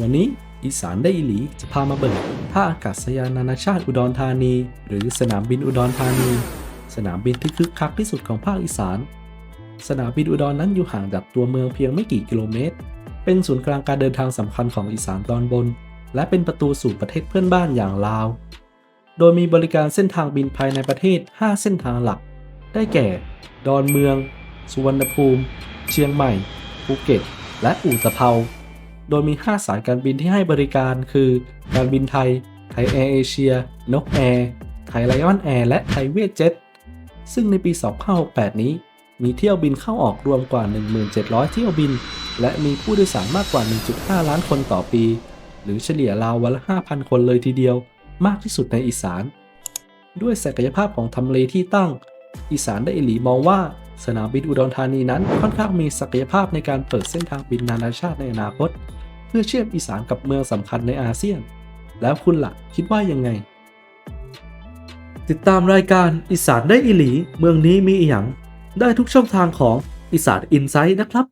วันนี้อีสานได้อีหลีจะพามาเบิกท่าอากาศยานนานาชาติอุดรธานี หรือสนามบินอุดรธานี สนามบินที่คึกคักที่สุดของภาคอีสาน สนามบินอุดรนั้นอยู่ห่างจากตัวเมืองเพียงไม่กี่กิโลเมตร เป็นศูนย์กลางการเดินทางสำคัญของอีสานตอนบน และเป็นประตูสู่ประเทศเพื่อนบ้านอย่างลาว โดยมีบริการเส้นทางบินภายในประเทศ 5 เส้นทางหลัก ได้แก่ ดอนเมือง สุวรรณภูมิ เชียงใหม่ ภูเก็ต และอู่ตะเภา โดยมี 5 สายการบินที่ให้บริการคือ การบินไทย ไทยแอร์เอเชีย นกแอร์ ไทยไลออนแอร์ และไทยเวทเจ็ต ซึ่งในปี 2568 นี้ มีเที่ยวบินเข้าออกรวมกว่า 1,700 เที่ยวบิน และมีผู้โดยสารมากกว่า 1.5 ล้านคนต่อปี หรือเฉลี่ยราววันละ 5,000 คนเลยทีเดียว มากที่สุดในอีสาน ด้วยศักยภาพของทำเลที่ตั้ง อีสานได้อิหลีมองว่า สนามบินอุดรธานีนั้นค่อนข้างมีศักยภาพในการเปิดเส้นทางบินนานาชาติในอนาคต เพื่อเชื่อมอีสานกับเมืองสำคัญในอาเซียน แล้วคุณล่ะคิดว่ายังไง ติดตามรายการอีสานได้อิหลี เมืองนี้มีอีหยังได้ทุกช่องทางของอีสานอินไซด์นะครับ